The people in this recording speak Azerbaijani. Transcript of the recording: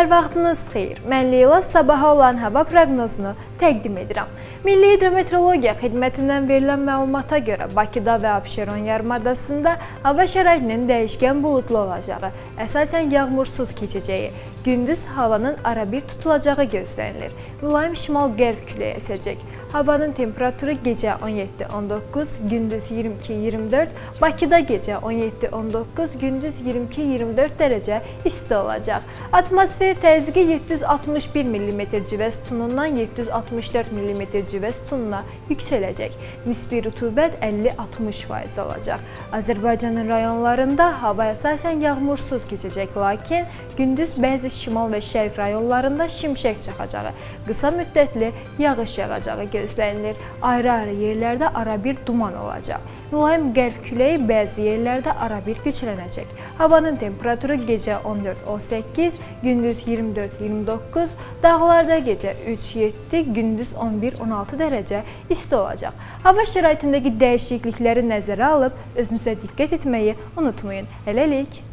Hər vaxtınız xeyir. Mən Leyla sabaha olan hava proqnozunu təqdim edirəm. Milli Hidrometeorologiya Xidmətindən verilən məlumata görə Bakıda və Abşeron yarımadasında hava şəraitinin dəyişkən buludlu olacağı, əsasən yağmursuz keçəcəyi, gündüz havanın arabir tutulacağı gözlənilir. Mülayim şimal-qərb küləyi əsəcək. Havanın temperaturu gecə 17-19, gündüz 22-24, Bakıda gecə 17-19, gündüz 22-24 dərəcə isti olacaq. Atmosfer təzyiqi 761 mm civə sütunundan 764 mm civə sütununa yüksələcək. Nisbi rütubət 50-60% olacaq. Azərbaycanın rayonlarında hava əsasən yağmursuz keçəcək, lakin gündüz bəzi şimal və şərq rayonlarında şimşək çaxacağı, qısa müddətli yağış yağacağı gözlənilir. Ayrı-ayrı yerlərdə arabir duman olacaq. Mülayim qərb küləyi bəzi yerlərdə arabir güclənəcək. Havanın temperaturu gecə 14-18, gündüz 24-29, dağlarda gecə 3-7, gündüz 11-16 dərəcə isti olacaq. Hava şəraitindəki dəyişiklikləri nəzərə alıb özünüzə diqqət etməyi unutmayın. Hələlik.